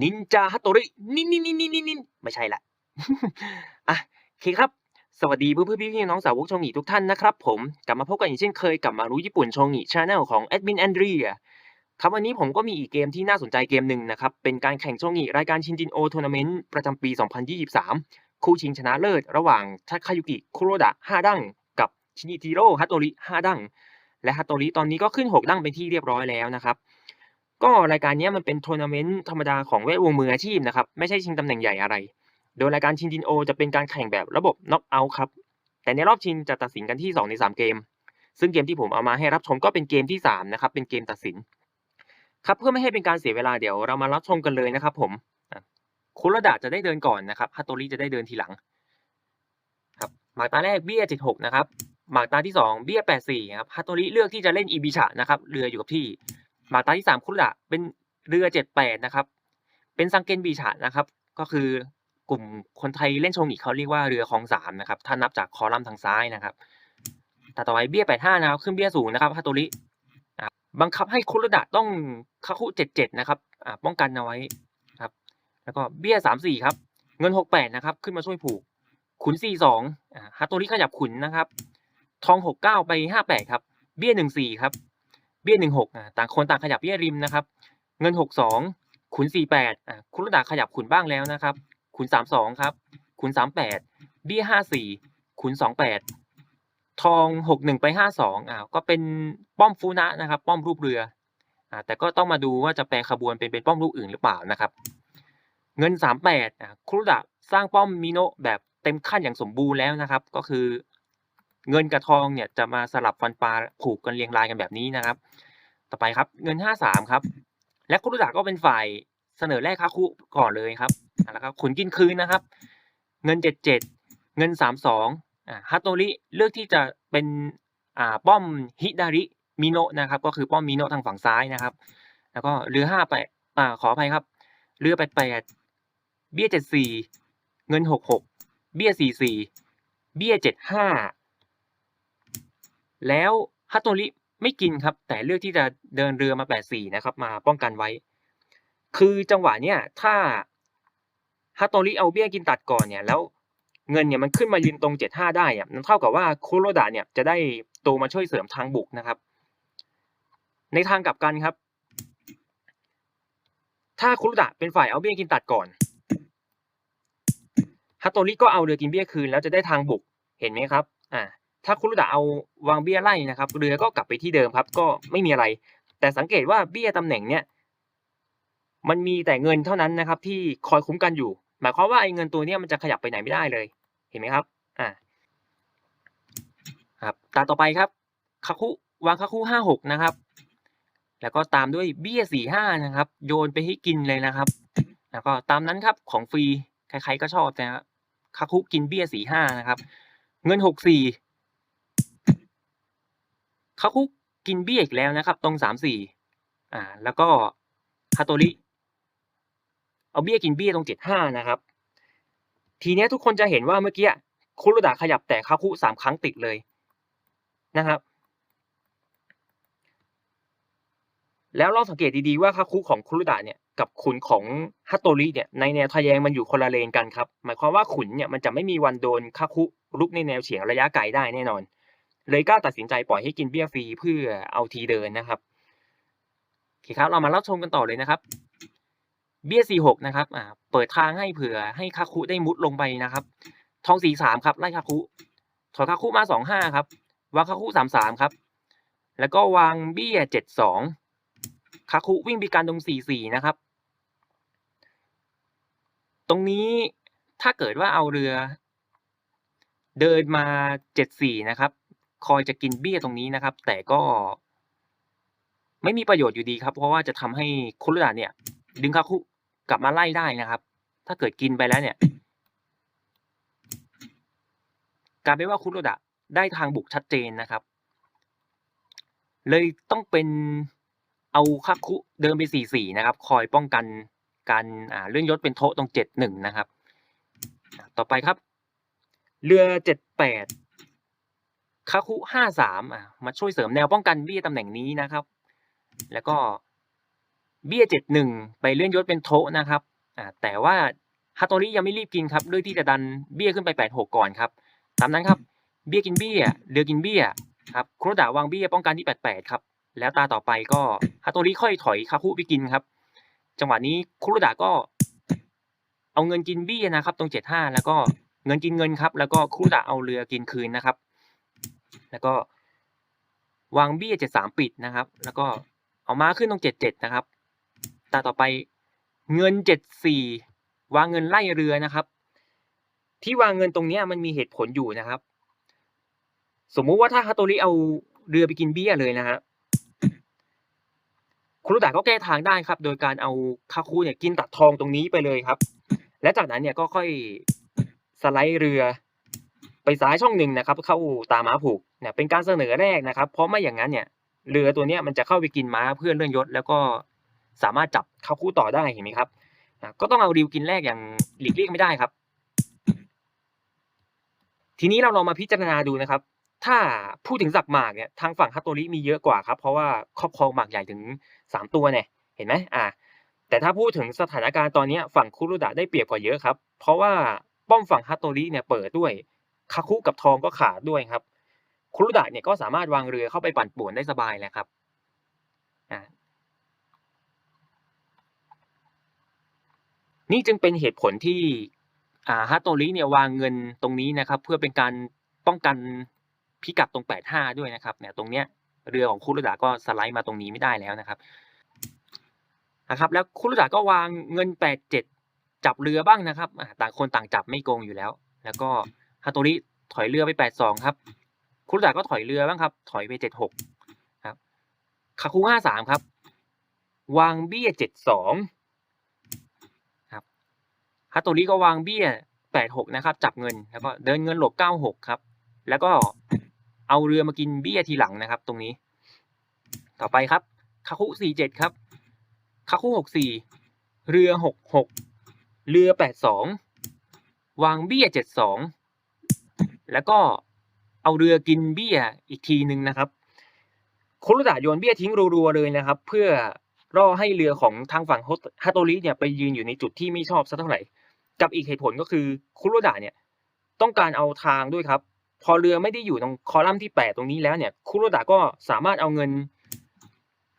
นินจาฮัตโตรินินนินนินนินนินไม่ใช่ละอะโอเคครับ สวัสดีเพื่อนเพื่อนพี่ๆน้องสาวกชงหงีทุกท่านนะครับผม กลับมาพบกันอีกเช่นเคยกับมารู้ญี่ปุ่นชงหงีชาแนลของแอดมินแอนเดรียครับวันนี้ผมก็มีอีกเกมที่น่าสนใจเกมหนึ่งนะครับ เป็นการแข่งชงหงีรายการชินจินโอทัวร์นาเมนต์ประจำปี 2023 คู่ชิงชนะเลิศระหว่างทาคายุกิคุโรดะ5ดั้งกับชินิจิโร่ฮัตโตริ5ดั้งและฮัตโตริตอนนี้ก็ขึ้น 6 ดั้งเป็นที่เรียบร้อยแล้วนะครับ ก็รายการนี้มันเป็นทัวร์นาเมนต์ธรรมดาของเวทวงมืออาชีพนะครับ ไม่ใช่ชิงตำแหน่งใหญ่อะไร โดยรายการชินจินโอจะเป็นการแข่งแบบระบบน็อกเอาท์ครับ แต่ในรอบชิงจะตัดสินกันที่ 2 ใน 3 เกม ซึ่งเกมที่ผมเอามาให้รับชมก็เป็นเกมที่ 3 นะครับ เป็นเกมตัดสิน ครับเพื่อไม่ให้เป็นการเสียเวลาเดี๋ยวเรามารับชมกันเลยนะครับผมคุระดะจะได้เดินก่อนนะครับฮัตโตริจะได้เดินทีหลังครับหมากตาแรกเบี้ย76นะครับหมากตาที่ 2 เบี้ย84ครับฮัตโตริเลือกที่จะเล่นอีบิชะนะครับเรืออยู่กับที่ หมากตาที่3คุระดะเป็นเรือ78นะครับ เป็นซังเกนบีชะนะครับ ก็คือกลุ่มคนไทยเล่นชงอีกเขาเรียกว่าเรือคลองสามนะครับ ถ้านับจากคอลัมน์ทางซ้ายนะครับแต่ต่อไปเบี้ย85นะครับ ขึ้นเบี้ยสูงนะครับฮัตโตริบังคับให้คุระดะต้องคาคุ77นะครับป้องกันเอาไว้ครับ แล้วก็เบี้ย34ครับ เงิน68นะครับ ขึ้นมาช่วยผูก ขุน42อ่าฮัตโตริขยับขุนนะครับ ทอง69ไป58ครับ เบี้ย14ครับ เบี้ย16อ่าต่างคนต่างขยับเบี้ยริมนะครับ เงิน62ขุน48อ่าคุระดะขยับขุนบ้างแล้วนะครับขุน32ครับขุน38เบี้ย54ขุน28ทอง61ไป52อ่าก็เป็นป้อมฟูนะนะครับ ป้อมรูปเรืออ่าแต่ก็ต้องมาดูว่าจะแปลขบวนเป็นเป็นป้อมรูปอื่นหรือเปล่านะครับ เงิน38อ่าคุระดะสร้างป้อมมิโนะแบบเต็มขั้นอย่างสมบูรณ์แล้วนะครับ ก็คือ เงินกับทองเนี่ยจะมาสลับฟันปลาผูกกันเรียงรายกันแบบนี้นะครับ ต่อไปครับ เงิน53ครับ และคุรุดะก็เป็นฝ่ายเสนอแรกคาคุก่อนเลยครับแล้วก็ขุนกินคืนนะครับ เงิน77เจ็ดเงิน32อ่าฮัตโตริเลือกที่จะเป็นอ่าป้อมฮิดาริมิโนะนะครับ ก็คือป้อมมิโนะทางฝั่งซ้ายนะครับ แล้วก็เรือ5ไปอ่าขออภัยครับ เรือ88เบี้ย74เงิน66เบี้ย44เบี้ย75 แล้วฮัตโตริไม่กินครับ แต่เลือกที่จะเดินเรือมา 84 นะครับ มาป้องกันไว้ คือจังหวะเนี้ยถ้าฮัตโตริเอาเบี้ยกินตัดก่อนเนี่ย แล้วเงินเนี่ยมันขึ้นมายืนตรง 75 ได้อะนั่นเท่ากับว่าคุโรดะเนี่ยจะได้ตัวมาช่วยเสริมทางบุกนะครับ ในทางกลับกันครับ ถ้าคุโรดะเป็นฝ่ายเอาเบี้ยกินตัดก่อนฮัตโตริก็เอาเรือกินเบี้ยคืนแล้วจะได้ทางบุกเห็นไหมครับ อ่า ถ้าคุโรดะเอาวางเบี้ยไล่นะครับ เรือก็กลับไปที่เดิมครับ ก็ไม่มีอะไร แต่สังเกตว่าเบี้ยตำแหน่งเนี่ยมันมีแต่เงินเท่านั้นนะครับ ที่คอยคุ้มกันอยู่ หมายความว่าไอ้เงินตัวเนี้ยมันจะขยับไปไหนไม่ได้เลย เห็นไหมครับอ่าครับตาต่อไปครับคาคุวางคาคุห้าหกนะครับ แล้วก็ตามด้วยเบี้ยสี่ห้านะครับ โยนไปให้กินเลยนะครับ แล้วก็ตามนั้นครับของฟรีใครๆก็ชอบนะครับคาคุกินเบี้ยสี่ห้านะครับ เงินหกสี่ คาคุกกินเบี้ยอีกแล้วนะครับ ตรงสามสี่อ่า แล้วก็ฮาโตริเอาเบี้ยกินเบี้ยตรงเจ็ดห้านะครับ ทีเนี้ยทุกคนจะเห็นว่าเมื่อกี้คุโรดะขยับแต่คาคุสามครั้งติดเลยนะครับ แล้วลองสังเกตดีๆว่าคาคุของคุโรดะเนี่ยกับขุนของฮัตโตริเนี่ยในแนวทะแยงมันอยู่คนละเลนกันครับ หมายความว่าขุนเนี่ยมันจะไม่มีวันโดนคาคุลุกในแนวเฉียงระยะไกลได้แน่นอน เลยกล้าตัดสินใจปล่อยให้กินเบี้ยฟรีเพื่อเอาทีเดินนะครับโอเคครับเรามารับชมกันต่อเลยนะครับ เบี้ย46นะครับอ่าเปิดทางให้เผื่อให้คาคุได้มุดลงไปนะครับทอง43ครับไล่คาคุถอยคาคุมา25ครับวางคาคุ33ครับ แล้วก็วางเบี้ย72คาคุวิ่งไปการตรง44นะครับ ตรงนี้ถ้าเกิดว่าเอาเรือ เดินมา74นะครับ คอยจะกินเบี้ยตรงนี้นะครับ แต่ก็ ไม่มีประโยชน์อยู่ดีครับ เพราะว่าจะทำให้คุรุดะเนี่ย ดึงคาคุกลับมาไล่ได้นะครับ ถ้าเกิดกินไปแล้วเนี่ยกลายเป็นว่าคุโรดะได้ทางบุกชัดเจนนะครับ เลยต้องเป็นเอาคาคุเดินไปสี่สี่นะครับ คอยป้องกันการอ่าเลื่อนยศเป็นโทตรงเจ็ดหนึ่งนะครับ ต่อไปครับ เรือเจ็ดแปด คาคุห้าสามอะมาช่วยเสริมแนวป้องกันเบี้ยตำแหน่งนี้นะครับ แล้วก็เบี้ยเจ็ดหนึ่งไปเลื่อนยศเป็นโทนะครับอ่าแต่ว่าฮัตโตริยังไม่รีบกินครับเลือกที่จะดันเบี้ยขึ้นไปแปดหกก่อนครับตามนั้นครับเบี้ยกินเบี้ยเรือกินเบี้ยครับคุโรดะวางเบี้ยป้องกันที่แปดแปดครับแล้วตาต่อไปก็ฮัตโตริค่อยถอยคาคุไปกินครับ จังหวะนี้คุโรดะก็เอาเงินกินเบี้ยนะครับ ตรงเจ็ดห้าแล้วก็เงินกินเงินครับ แล้วก็คุดะเอาเรือกินคืนนะครับ แล้วก็วางเบี้ยเจ็ดสามปิดนะครับ แล้วก็เอาม้าขึ้นตรงเจ็ดเจ็ดนะครับ ตาต่อไปเงินเจ็ดสี่วางเงินไล่เรือนะครับ ที่วางเงินตรงนี้มันมีเหตุผลอยู่นะครับ สมมุติว่าถ้าฮัตโตริเอาเรือไปกินเบี้ยเลยนะฮะคุณรุดะก็แก้ทางได้ครับ โดยการเอาคาคุเนี่ยกินตัดทองตรงนี้ไปเลยครับ และจากนั้นเนี่ยก็ค่อยสไลด์เรือ ไปซ้ายช่องหนึ่งนะครับ เข้าตาม้าผูกเนี่ยเป็นการเสนอแรกนะครับ เพราะไม่อย่างนั้นเนี่ยเรือตัวนี้มันจะเข้าไปกินม้าเพื่อเลื่อนยศ แล้วก็สามารถจับคาคุต่อได้เห็นไหมครับก็ต้องเอาริวกินแรกอย่างหลีกเลี่ยงไม่ได้ครับ ทีนี้เราลองมาพิจารณาดูนะครับ ถ้าพูดถึงสักหมากเนี่ยทางฝั่งฮัตโตริมีเยอะกว่าครับ เพราะว่าครอบครองหมากใหญ่ถึงสามตัวเนี่ยเห็นไหมอ่า แต่ถ้าพูดถึงสถานการณ์ตอนนี้ฝั่งคุรุดะได้เปรียบกว่าเยอะครับ เพราะว่าป้อมฝั่งฮัตโตริเนี่ยเปิดด้วย คาคุกับทองก็ขาดด้วยครับคุรุดะเนี่ยก็สามารถวางเรือเข้าไปปั่นป่วนได้สบายแหละครับนี่จึงเป็นเหตุผลที่อ่าฮัตโตริเนี่ยวางเงินตรงนี้นะครับ เพื่อเป็นการป้องกันพิกัดตรง 85 ด้วยนะครับเนี่ยตรงเนี้ยเรือของคุรุดะก็สไลด์มาตรงนี้ไม่ได้แล้วนะครับนะครับ แล้วคุรุดะก็วางเงิน 87 จับเรือบ้างนะครับต่างคนต่างจับไม่โกงอยู่แล้ว แล้วก็ ฮัตโตริถอยเรือไป 82 ครับ คุรุดะก็ถอยเรือบ้างครับ ถอยไป 76 ครับ คาคุ 53 ครับ วางเบี้ย 72 ครับฮัตโตริก็วางเบี้ย 86 นะครับ จับเงิน แล้วก็เดินเงินหลบ 96 ครับ แล้วก็เอาเรือมากินเบี้ยทีหลังนะครับ ตรงนี้ ต่อไปครับ คาคุ 47 ครับ คาคุ 64 เรือ 66 เรือ 82 วางเบี้ย 72 แล้วก็เอาเรือกินเบี้ยอีกทีหนึ่งนะครับโครุดะโยนเบี้ยทิ้งรัวๆเลยนะครับ เพื่อรอให้เรือของทางฝั่งฮัตโตริเนี่ยไปยืนอยู่ในจุดที่ไม่ชอบสักเท่าไหร่ กับอีกเหตุผลก็คือคุโรดะเนี่ยต้องการเอาทางด้วยครับ พอเรือไม่ได้อยู่ตรงคอลัมน์ที่แปดตรงนี้แล้วเนี่ยคุโรดะก็สามารถเอาเงิน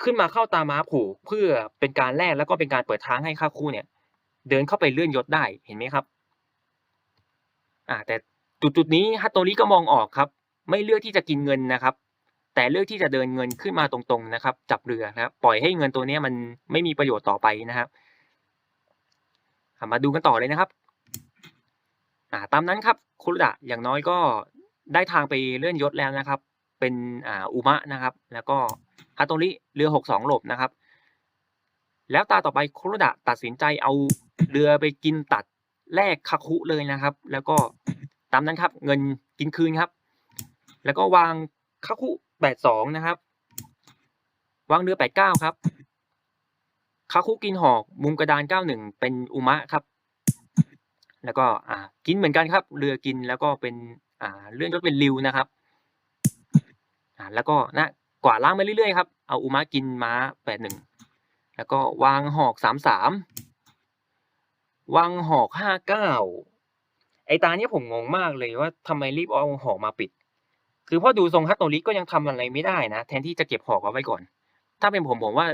ขึ้นมาเข้าตาม้าผูกเพื่อเป็นการแลกแล้วก็เป็นการเปิดทางให้คาคุเนี่ย เดินเข้าไปเลื่อนยศได้เห็นไหมครับ อ่าแต่ จุดจุดๆนี้ฮัตโตริก็มองออกครับ ไม่เลือกที่จะกินเงินนะครับ แต่เลือกที่จะเดินเงินขึ้นมาตรงๆนะครับ จับเรือนะครับปล่อยให้เงินตัวนี้มันไม่มีประโยชน์ต่อไปนะครับมาดูกันต่อเลยนะครับตามนั้นครับคุรุดะอย่างน้อยก็ได้ทางไปเลื่อนยศแล้วนะครับ เป็นอ่าอุมะนะครับ แล้วก็ฮัตโตริเรือหกสองหลบนะครับ แล้วตาต่อไปคุรุดะตัดสินใจเอาเรือไปกินตัดแลกคาคุเลยนะครับ แล้วก็ ตามนั้นครับ เงินกินคืนครับ แล้วก็วางคาคุแปดสองนะครับ วางเรือแปดเก้าครับคาคุกินหอก มุมกระดานเก้าหนึ่งเป็นอุมะครับ แล้วก็อ่ากินเหมือนกันครับ เรือกินแล้วก็เป็นอ่าเลื่อนยศเป็นริวนะครับอ่าแล้วก็นะกว่าดล้างไปเรื่อยๆครับ เอาอุมะกินม้าแปดหนึ่งแล้วก็วางหอกสามสามวางหอกห้าเก้า ไอตาเนี้ยผมงงมากเลยว่าทำไมรีบเอาหอกมาปิด คือพอดูทรงฮัตโตริก็ยังทำอะไรไม่ได้นะ แทนที่จะเก็บหอกเอาไว้ก่อน ถ้าเป็นผมผมว่า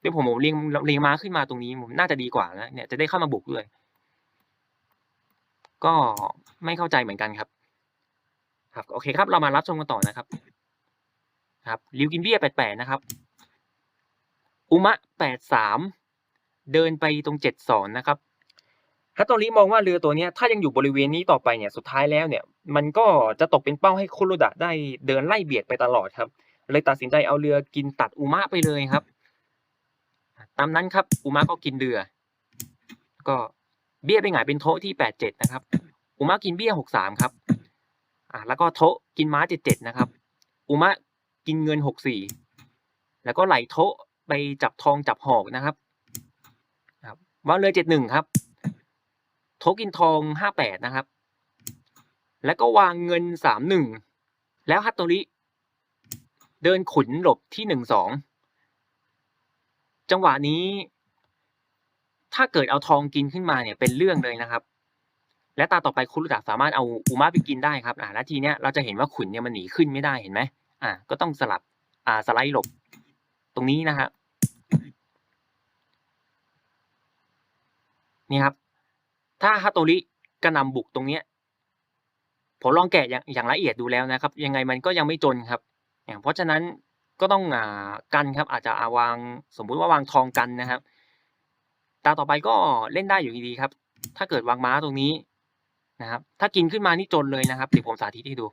เป็นผมผมเรียงเรียงม้าขึ้นมาตรงนี้ผมน่าจะดีกว่านะเนี่ยจะได้เข้ามาบุกด้วย ก็ไม่เข้าใจเหมือนกันครับ ครับโอเคครับ เรามารับชมกันต่อนะครับ ครับริวกินเบียแปดนะครับ อุมะแปดสามเดินไปตรงเจ็ดสอนนะครับ ฮัตโตริมองว่าเรือตัวนี้ถ้ายังอยู่บริเวณนี้ต่อไปเนี่ยสุดท้ายแล้วเนี่ย มันก็จะตกเป็นเป้าให้คุโรดะได้เดินไล่เบียดไปตลอดครับ เลยตัดสินใจเอาเรือกินตัดอุมะไปเลยครับ ตามนั้นครับอุมะก็กินเรือ ก็เบี้ยไปหงายเป็นโทะที่แปดเจ็ดนะครับอุมะกินเบี้ยหกสามครับอ่าแล้วก็โทกินม้าเจ็ดเจ็ดนะครับอุมะกินเงินหกสี่แล้วก็ไหลโทะไปจับทองจับหอกนะครับครับวางเรือเจ็ดหนึ่งครับ ทกินทองห้าแปดนะครับ แล้วก็วางเงินสามหนึ่งแล้วฮัตโตริเดินขุนหลบที่หนึ่งสองจังหวะนี้ ถ้าเกิดเอาทองกินขึ้นมาเนี่ยเป็นเรื่องเลยนะครับ และตาต่อไปคุรุตะสามารถเอาอุมาไปกินได้ครับอ่าแล้วทีเนี้ยเราจะเห็นว่าขุนเนี่ยมันหนีขึ้นไม่ได้เห็นไหมอ่าก็ต้องสลับอ่าสไลด์หลบตรงนี้นะครับนี่ครับ ถ้าฮาโตริกระนำบุกตรงเนี้ยผมลองแกะอย่างละเอียดดูแล้วนะครับ ยังไงมันก็ยังไม่จนครับอย่างเพราะฉะนั้นก็ต้องอ่ากันครับ อาจจะอาวางสมมุติว่าวางทองกันนะครับ ตาต่อไปก็เล่นได้อยู่ดีครับ ถ้าเกิดวางม้าตรงนี้นะครับ ถ้ากินขึ้นมานี่จนเลยนะครับเดี๋ยวผมสาธิตให้ดู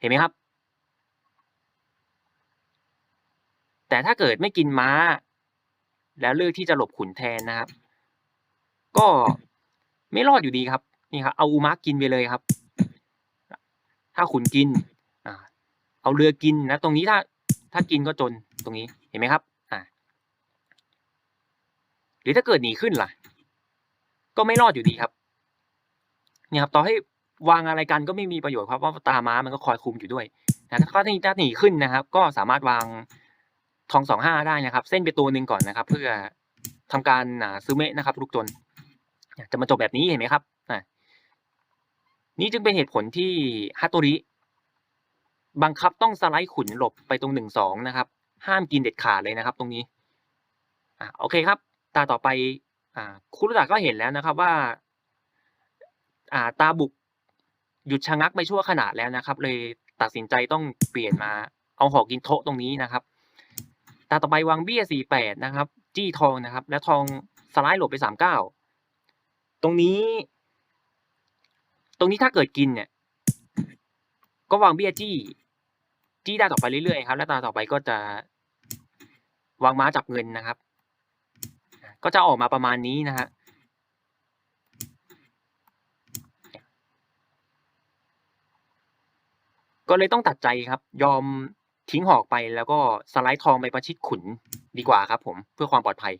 เห็นไหมครับ แต่ถ้าเกิดไม่กินม้า แล้วเลือกที่จะหลบขุนแทนนะครับ ก็ไม่รอดอยู่ดีครับนี่ครับเอาอุมากินไปเลยครับ ถ้าขุนกินอ่าเอาเรือกินนะ ตรงนี้ถ้า ถ้ากินก็จนตรงนี้เห็นไหมครับอ่าหรือถ้าเกิดหนีขึ้นล่ะ ก็ไม่รอดอยู่ดีครับเนี่ยครับต่อให้วางอะไรกันก็ไม่มีประโยชน์ครับเพราะตาม้ามันก็คอยคุมอยู่ด้วยนะถ้าเขาถ้าหนีขึ้นนะครับ ก็สามารถวาง ทองสองห้าได้นะครับ เส้นไปตัวหนึ่งก่อนนะครับ เพื่อทำการซื้อเมะนะครับลูกจนจะมาจบแบบนี้เห็นไหมครับนี่จึงเป็นเหตุผลที่ฮัตโตริบังคับต้องสไลด์ขุนหลบไปตรงหนึ่งสองนะครับ ห้ามกินเด็ดขาดเลยนะครับ ตรงนี้อ่าโอเคครับ ตาต่อไปอ่าคุรุตะก็เห็นแล้วนะครับว่า อ่าตาบุกหยุดชะงักไปชั่วขณะแล้วนะครับ เลยตัดสินใจต้องเปลี่ยนมา เอาหอกกินโทะตรงนี้นะครับ ตาต่อไปวางเบี้ยสี่แปดนะครับ จี้ทองนะครับ แล้วทองสไลด์หลบไปสามเก้าตรงนี้ ตรงนี้ถ้าเกิดกินเนี่ย ก็วางเบี้ยจี้ จี้ได้ต่อไปเรื่อยๆครับ แล้วตาต่อไปก็จะวางม้าจับเงินนะครับ ก็จะออกมาประมาณนี้นะฮะก็เลยต้องตัดใจครับ ยอม ทิ้งหอกไปแล้วก็สไลด์ทองไปประชิดขุนดีกว่าครับ ผมเพื่อความปลอดภัย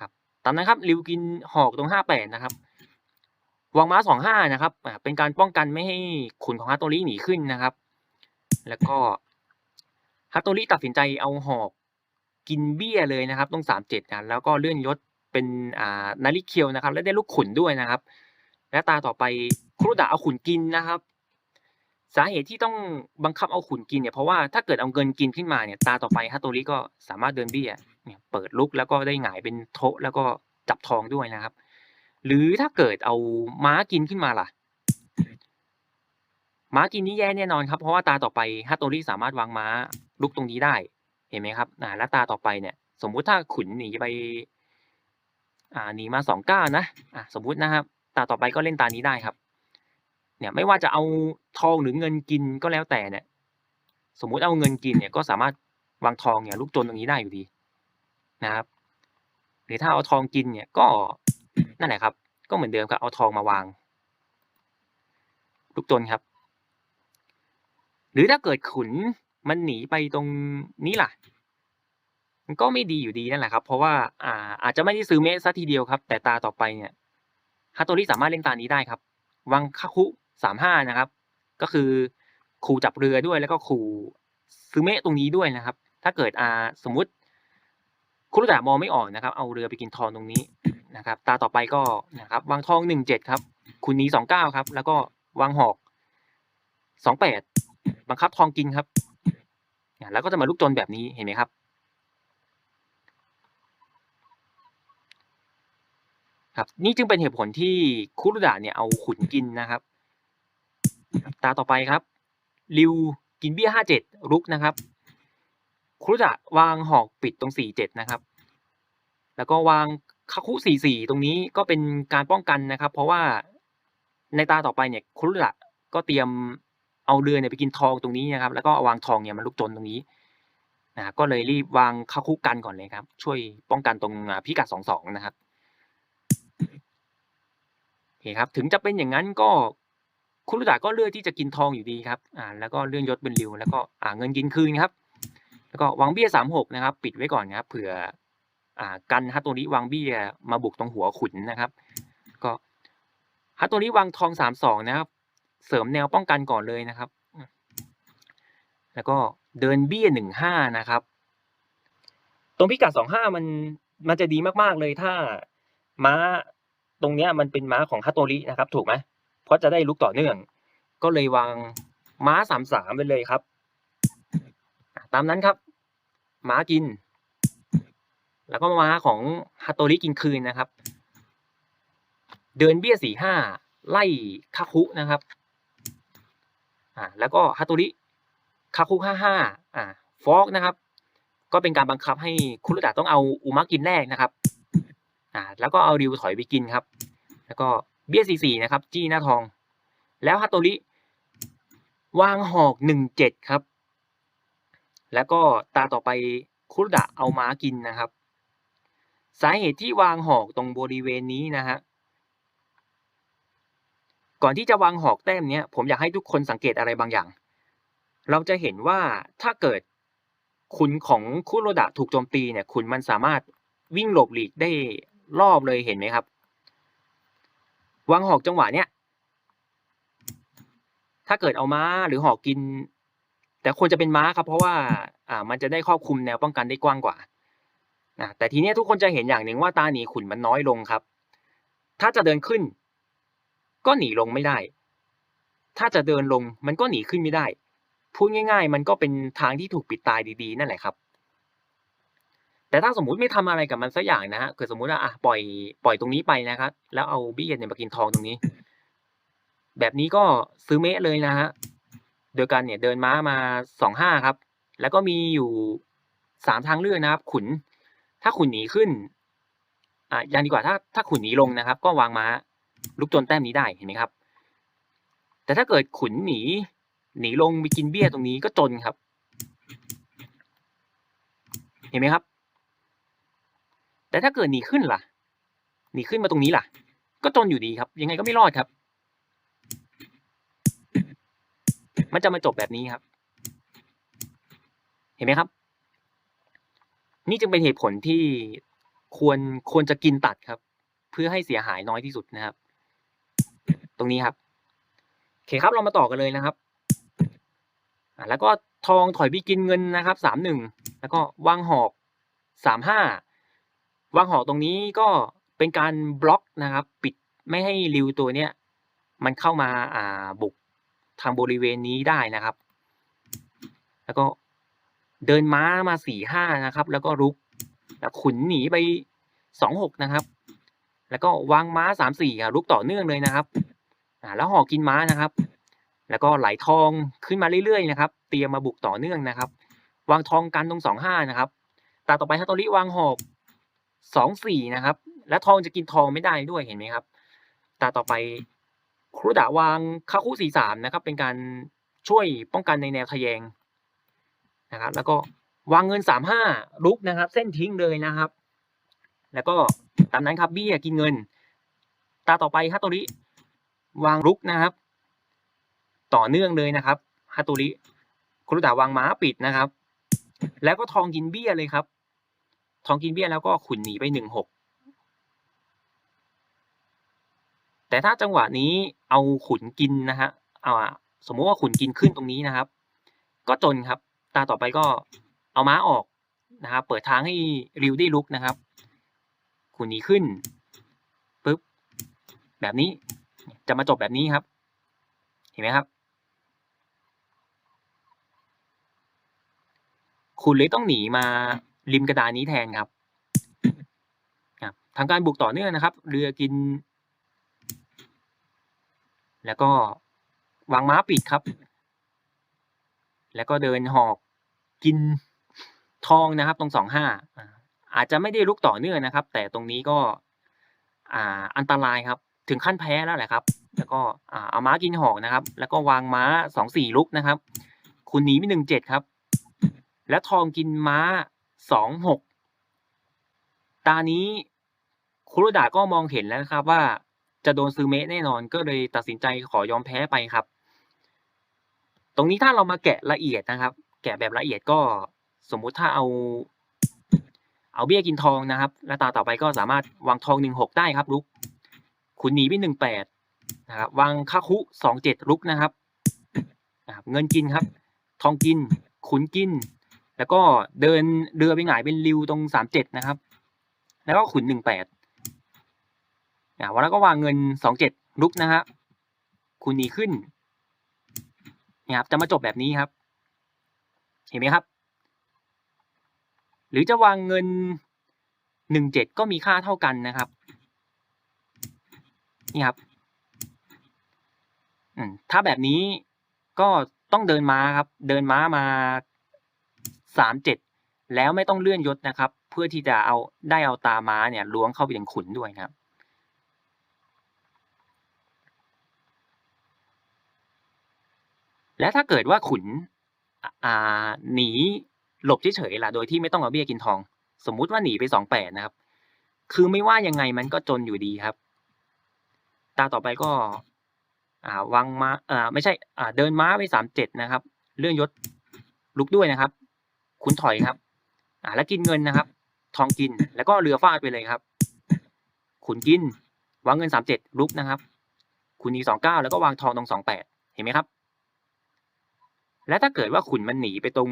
ครับตามนั้นครับริวกินหอกตรงห้าแปดนะครับวางม้าสองห้านะครับเป็นการป้องกันไม่ให้ขุนของฮัตโตริหนีขึ้นนะครับ แล้วก็ฮัตโตริตัดสินใจเอาหอกกินเบี้ยเลยนะครับตรงสามเจ็ดนะแล้วก็เลื่อนยศเป็นอ่านาริเคียวนะครับ และได้ลูกขุนด้วยนะครับ และตาต่อไปครุดะเอาขุนกินนะครับ สาเหตุที่ต้องบังคับเอาขุนกินเนี่ยเพราะว่าถ้าเกิดเอาเงินกินขึ้นมาเนี่ยตาต่อไปฮัตโตริก็สามารถเดินเบี้ยเนี่ยเปิดลุกแล้วก็ได้หงายเป็นโทะแล้วก็จับทองด้วยนะครับ หรือถ้าเกิดเอาม้ากินขึ้นมาล่ะ ม้ากินนี่แย่แน่นอนครับเพราะว่าตาต่อไปฮัตโตริสามารถวางม้าลุกตรงนี้ได้เห็นไหมครับอ่าแล้วตาต่อไปเนี่ยสมมุติถ้าขุนหนีไป อ่าหนีมาสองก้านะอ่าสมมุตินะครับ ตาต่อไปก็เล่นตานี้ได้ครับ เนี่ยไม่ว่าจะเอาทองหรือเงินกินก็แล้วแต่เนี่ย สมมุติเอาเงินกินเนี่ยก็สามารถวางทองเนี่ยลูกจนตรงนี้ได้อยู่ดีนะครับ หรือถ้าเอาทองกินเนี่ยก็นั่นแหละครับ ก็เหมือนเดิมครับเอาทองมาวาง ลูกจนครับ หรือถ้าเกิดขุนมันหนีไปตรงนี้ล่ะมันก็ไม่ดีอยู่ดีนั่นแหละครับ เพราะว่าอ่าอาจจะไม่ได้ซื้อเมสซะทีเดียวครับ แต่ตาต่อไปเนี่ยฮัตโตริสามารถเล่นตานี้ได้ครับ วังคาคุ สามห้านะครับ ก็คือขู่จับเรือด้วยแล้วก็ขู่ซื้อเมะตรงนี้ด้วยนะครับ ถ้าเกิดอ่าสมมุติคุรุดะมองไม่ออกนะครับ เอาเรือไปกินทองตรงนี้นะครับ ตาต่อไปก็นะครับ วางทองหนึ่งเจ็ดครับ คุณนี้สองเก้าครับ แล้วก็วางหอกสองแปดบังคับทองกินครับแล้วก็จะมาลูกจนแบบนี้เห็นไหมครับ ครับ นี่จึงเป็นเหตุผลที่คุรุดะเนี่ยเอาขุนกินนะครับ ตาต่อไปครับริวกินเบี้ยห้าเจ็ดรุกนะครับคุรุดะวางหอกปิดตรงสี่เจ็ดนะครับ แล้วก็วางคาคุสี่สี่ตรงนี้ก็เป็นการป้องกันนะครับ เพราะว่าในตาต่อไปเนี่ยคุรุดะก็เตรียมเอาเรือเนี่ยไปกินทองตรงนี้นะครับ แล้วก็เอาวางทองเนี่ยมันลุกจนตรงนี้นะก็เลยรีบวางคาคุกันก่อนเลยครับ ช่วยป้องกันตรงพิกัดสองสองนะครับโอเคครับ ถึงจะเป็นอย่างนั้นก็ คุรุดะก็เลือกที่จะกินทองอยู่ดีครับอ่าแล้วก็เลื่อนยศเป็นริวแล้วก็อ่าเงินกินคืนครับ แล้วก็วางเบี้ยสามหกนะครับ ปิดไว้ก่อนนะครับเผื่ออ่ากันฮัตโตริวางเบี้ยมาบุกตรงหัวขุนนะครับ ก็ฮัตโตริวางทองสามสองนะครับ เสริมแนวป้องกันก่อนเลยนะครับ แล้วก็เดินเบี้ยหนึ่งห้านะครับ ตรงพิกัดสองห้ามันมันจะดีมากๆเลยถ้าม้าตรงเนี้ยมันเป็นม้าของฮัตโตรินะครับ ถูกไหม เพราะจะได้ลุกต่อเนื่อง ก็เลยวางม้าสามสามไปเลยครับ ตามนั้นครับ ม้ากิน แล้วก็ม้าของฮัตโตริกินคืนนะครับ เดินเบี้ยสี่ห้าไล่คาคุนะครับอ่าแล้วก็ฮัตโตริคาคุห้าห้าอ่าฟอกนะครับ ก็เป็นการบังคับให้คุรุดะต้องเอาอุมะกินแรกนะครับอ่าแล้วก็เอาริวถอยไปกินครับ แล้วก็ เบี้ยสี่สี่นะครับ จี้หน้าทอง แล้วฮัตโตริวางหอกหนึ่งเจ็ดครับ แล้วก็ตาต่อไปคุรุดะเอาม้ากินนะครับ สาเหตุที่วางหอกตรงบริเวณนี้นะฮะก่อนที่จะวางหอกแต้มเนี้ยผมอยากให้ทุกคนสังเกตอะไรบางอย่าง เราจะเห็นว่าถ้าเกิดขุนของคุโรดะถูกโจมตีเนี่ยขุนมันสามารถวิ่งหลบหลีกได้รอบเลยเห็นไหมครับ วางหอกจังหวะเนี้ยถ้าเกิดเอาม้าหรือหอกกิน แต่ควรจะเป็นม้าครับ เพราะว่าอ่ามันจะได้ครอบคลุมแนวป้องกันได้กว้างกว่านะแต่ทีเนี้ยทุกคนจะเห็นอย่างหนึ่งว่าตาหนีขุนมันน้อยลงครับ ถ้าจะเดินขึ้น ก็หนีลงไม่ได้ ถ้าจะเดินลงมันก็หนีขึ้นไม่ได้พูดง่าย ๆ มันก็เป็นทางที่ถูกปิดตายดีๆ นั่นแหละครับ แต่ถ้าสมมุติไม่ทำอะไรกับมันสักอย่างนะฮะเกิดสมมุติว่าอะปล่อยปล่อยตรงนี้ไปนะครับ แล้วเอาบี้เย็นเนี่ยมากินทองตรงนี้ แบบนี้ก็ซื้อเมะเลยนะฮะโดยการเนี่ยเดินม้ามาสองห้าครับ แล้วก็มีอยู่สามทางเลือกนะครับ ขุน ถ้าขุนหนีขึ้นอะยังดีกว่าถ้าถ้าขุนหนีลงนะครับ ก็วางม้าลุกจนแต้มนี้ได้เห็นไหมครับ แต่ถ้าเกิดขุนหนีหนีลงไปกินเบี้ยตรงนี้ก็จนครับ เห็นไหมครับ แต่ถ้าเกิดหนีขึ้นล่ะหนีขึ้นมาตรงนี้ล่ะ ก็จนอยู่ดีครับ ยังไงก็ไม่รอดครับ มันจะมาจบแบบนี้ครับ เห็นไหมครับ นี่จึงเป็นเหตุผลที่ควรควรจะกินตัดครับ เพื่อให้เสียหายน้อยที่สุดนะครับ ตรงนี้ครับโอเคครับเรามาต่อกันเลยนะครับแล้วก็ทองถอยไปกินเงินนะครับสามหนึ่งแล้วก็วางหอกสามห้า วางหอกตรงนี้ก็เป็นการบล็อกนะครับ ปิดไม่ให้ริวตัวเนี้ยมันเข้ามาอ่าบุกทางบริเวณนี้ได้นะครับ แล้วก็เดินม้ามาสี่ห้านะครับ แล้วก็รุกแล้วขุนหนีไปสองหกนะครับ แล้วก็วางม้าสามสี่รุกต่อเนื่องเลยนะครับอ่าแล้วหอกกินม้านะครับ แล้วก็ไหลทองขึ้นมาเรื่อยๆนะครับ เตรียมมาบุกต่อเนื่องนะครับ วางทองกันตรงสองห้านะครับตาต่อไปฮัตโตริวางหอก สองสี่นะครับ และทองจะกินทองไม่ได้ด้วยเห็นไหมครับตาต่อไปครุดะวางคาคุสี่สามนะครับ เป็นการช่วยป้องกันในแนวทะแยงนะครับ แล้วก็วางเงินสามห้าลุกนะครับ เส้นทิ้งเลยนะครับ แล้วก็ตามนั้นครับเบี้ยกินเงิน ตาต่อไปฮัตโตริวางลุกนะครับ ต่อเนื่องเลยนะครับฮัตโตริครุดะวางม้าปิดนะครับ แล้วก็ทองกินเบี้ยเลยครับ ทองกินเบี้ยแล้วก็ขุนหนีไปหนึ่งหกแต่ถ้าจังหวะนี้เอาขุนกินนะฮะเอาสมมติว่าขุนกินขึ้นตรงนี้นะครับ ก็จนครับ ตาต่อไปก็เอาม้าออกนะครับเปิดทางให้ริวได้ลุกนะครับ ขุนหนีขึ้นปุ๊บแบบนี้จะมาจบแบบนี้ครับ เห็นไหมครับคุณเลยต้องหนีมา ริมกระดานนี้แทนครับครับทางการบุกต่อเนื่องนะครับ เรือกิน แล้วก็วางม้าปิดครับ แล้วก็เดินหอกกินทองนะครับ ตรงสองห้าอาจจะไม่ได้ลุกต่อเนื่องนะครับ แต่ตรงนี้ก็อ่าอันตรายครับ ถึงขั้นแพ้แล้วแหละครับ แล้วก็อ่าเอาม้ากินหอกนะครับ แล้วก็วางม้าสองสี่ลุกนะครับ คุณหนีไปหนึ่งเจ็ดครับ และทองกินม้า สองหกตานี้คุโรดะก็มองเห็นแล้วนะครับ ว่าจะโดนซูเมะแน่นอนก็เลยตัดสินใจขอยอมแพ้ไปครับ ตรงนี้ถ้าเรามาแกะละเอียดนะครับ แกะแบบละเอียดก็สมมุติถ้าเอา เอาเบี้ยกินทองนะครับและตาต่อไปก็สามารถวางทองหนึ่งหกได้ครับลุกขุนหนีไปหนึ่งแปดนะครับวางคาคุสองเจ็ดลุกนะครับนะครับ เงินกินครับ ทองกิน ขุนกิน แล้วก็เดินเรือไปหงายเป็นริวตรงสามเจ็ดนะครับ แล้วก็ขุนหนึ่งแปดอ่าวันแล้วก็วางเงินสองเจ็ดลุกนะฮะขุนหนีขึ้นนี่ครับจะมาจบแบบนี้ครับ เห็นไหมครับ หรือจะวางเงินหนึ่งเจ็ดก็มีค่าเท่ากันนะครับนี่ครับถ้าแบบนี้ก็ต้องเดินม้าครับ เดินม้ามา สามเจ็ดแล้วไม่ต้องเลื่อนยศนะครับ เพื่อที่จะเอาได้เอาตาม้าเนี่ยล้วงเข้าไปถึงขุนด้วยนะครับและถ้าเกิดว่าขุนหนีหลบเฉยๆล่ะโดยที่ไม่ต้องเอาเบี้ยกินทอง สมมุติว่าหนีไปสองแปดนะครับ คือไม่ว่ายังไงมันก็จนอยู่ดีครับ ตาต่อไปก็วางม้าอ่าไม่ใช่เดินม้าไปสามเจ็ดนะครับเลื่อนยศลุกด้วยนะครับ ขุนถอยครับ อ่าแล้วกินเงินนะครับ ทองกินแล้วก็เรือฟาดไปเลยครับขุนกินวางเงินสามเจ็ดลุกนะครับขุนอีสองเก้าแล้วก็วางทองตรงสองแปดเห็นไหมครับ และถ้าเกิดว่าขุนมันหนีไปตรง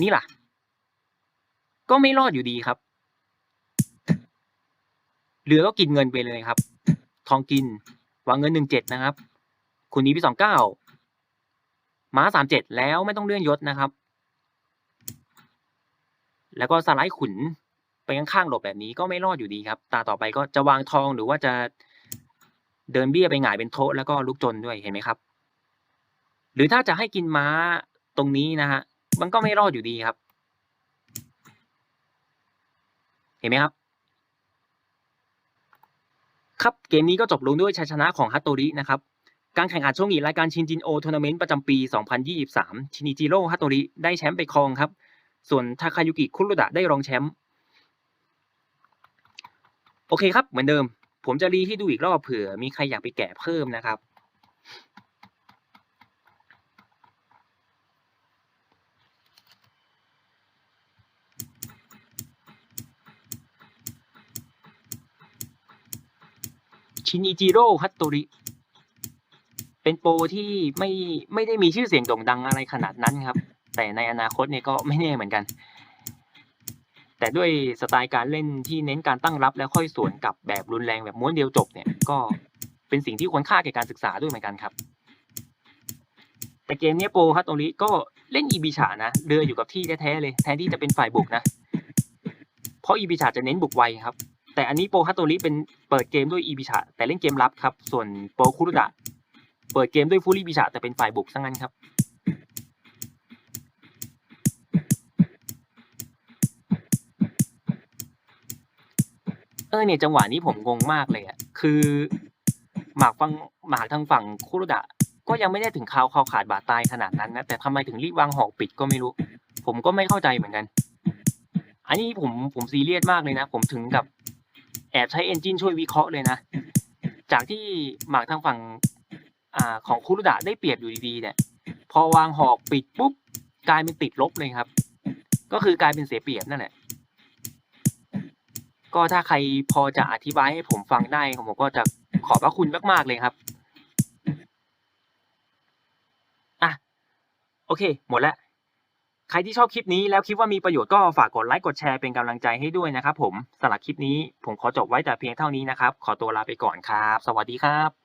นี่ล่ะ ก็ไม่รอดอยู่ดีครับเรือก็กินเงินไปเลยครับ ทองกิน วางเงินหนึ่งเจ็ดนะครับขุนนีไปสองเก้า ม้าสามเจ็ดแล้วไม่ต้องเลื่อนยศนะครับ แล้วก็สไลด์ขุนไปข้างๆหลบแบบนี้ก็ไม่รอดอยู่ดีครับ ตาต่อไปก็จะวางทองหรือว่าจะเดินเบี้ยไปหงายเป็นโต๊ะแล้วก็ลุกจนด้วยเห็นไหมครับ หรือถ้าจะให้กินม้าตรงนี้นะฮะมันก็ไม่รอดอยู่ดีครับ เห็นไหมครับ ครับเกมนี้ก็จบลงด้วยชัยชนะของฮัตโตรินะครับ การแข่งขันช่วงนี้รายการชินจินโอทัวร์นาเมนต์ประจำปี 2023 ชินิจิโร่ฮัตโตริได้แชมป์ไปครองครับ ส่วนทาคายุกิคุรุดะได้รองแชมป์ โอเคครับ เหมือนเดิม ผมจะรีให้ดูอีกรอบเผื่อ มีใครอยากไปแกะเพิ่มนะครับ ชินิจิโร่ฮัตโตริ เป็นโปรที่ไม่ไม่ได้มีชื่อเสียงโด่งดังอะไรขนาดนั้นครับ แต่ในอนาคตเนี่ยก็ไม่แน่เหมือนกัน แต่ด้วยสไตล์การเล่นที่เน้นการตั้งรับแล้วค่อยสวนกลับแบบรุนแรงแบบม้วนเดียวจบเนี่ยก็เป็นสิ่งที่ควรค่าแก่การศึกษาด้วยเหมือนกันครับ แต่เกมเนี้ยโปรฮัตโตริก็เล่นอีบิชานะเรืออยู่กับที่แท้ๆเลย แทนที่จะเป็นฝ่ายบุกนะ เพราะอีบิชาจะเน้นบุกไวครับ แต่อันนี้โปรฮัตโตริเป็นเปิดเกมด้วยอีบิชาแต่เล่นเกมรับครับ ส่วนโปรคุรุดะ เปิดเกมด้วยฟูริบิชาแต่เป็นฝ่ายบุกซะงั้นครับเออเนี่ยจังหวะนี้ผมงงมากเลยอะคือ หมากฟังหมากทางฝั่งคุรุดะ ก็ยังไม่ได้ถึงข่าวข่าวขาดบาดตายขนาดนั้นนะแต่ทำไมถึงรีบวางหอกปิดก็ไม่รู้ ผมก็ไม่เข้าใจเหมือนกัน อันนี้ผมผมซีเรียสมากเลยนะ ผมถึงกับแอบใช้เอนจินช่วยวิเคราะห์เลยนะ จากที่หมากทางฝั่ง อ่าของคุรุดะได้เปรียบอยู่ดีๆเนี่ยพอวางหอกปิดปุ๊บกลายเป็นติดลบเลยครับ ก็คือกลายเป็นเสียเปรียบนั่นแหละก็ถ้าใครพอจะอธิบายให้ผมฟังได้ผมก็จะขอบพระคุณมากๆเลยครับอะโอเค หมดแล้วใครที่ชอบคลิปนี้แล้วคิดว่ามีประโยชน์ก็ฝากกดไลค์กดแชร์เป็นกำลังใจให้ด้วยนะครับผมสำหรับคลิปนี้ผมขอจบไว้แต่เพียงเท่านี้นะครับ ขอตัวลาไปก่อนครับ สวัสดีครับ